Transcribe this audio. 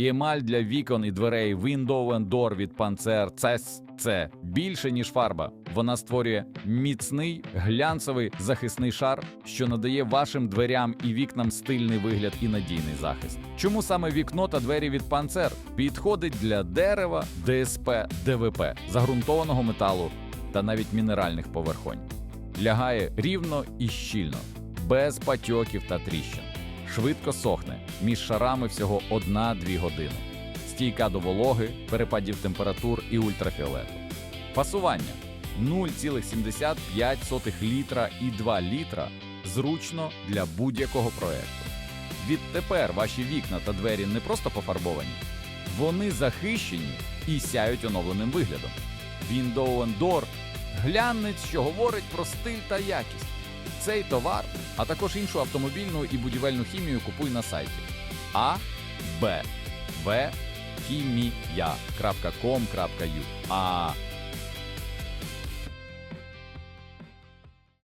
І емаль для вікон і дверей Window Door від Panzer це, це більше, ніж фарба. Вона створює міцний глянцевий захисний шар, що надає вашим дверям і вікнам стильний вигляд і надійний захист. Чому саме вікно та двері від Panzer підходить для дерева, ДСП, ДВП, загрунтованого металу та навіть мінеральних поверхонь? Лягає рівно і щільно, без патьоків та тріщин. Швидко сохне між шарами всього 1-2 години. Стійка до вологи, перепадів температур і ультрафіолету. Фасування 0,75 літра і 2 літра зручно для будь-якого проекту. Відтепер ваші вікна та двері не просто пофарбовані, вони захищені і сяють оновленим виглядом. Window and Door – глянець, що говорить про стиль та якість. Цей товар, а також іншу автомобільну і будівельну хімію купуй на сайті А, Б, В. А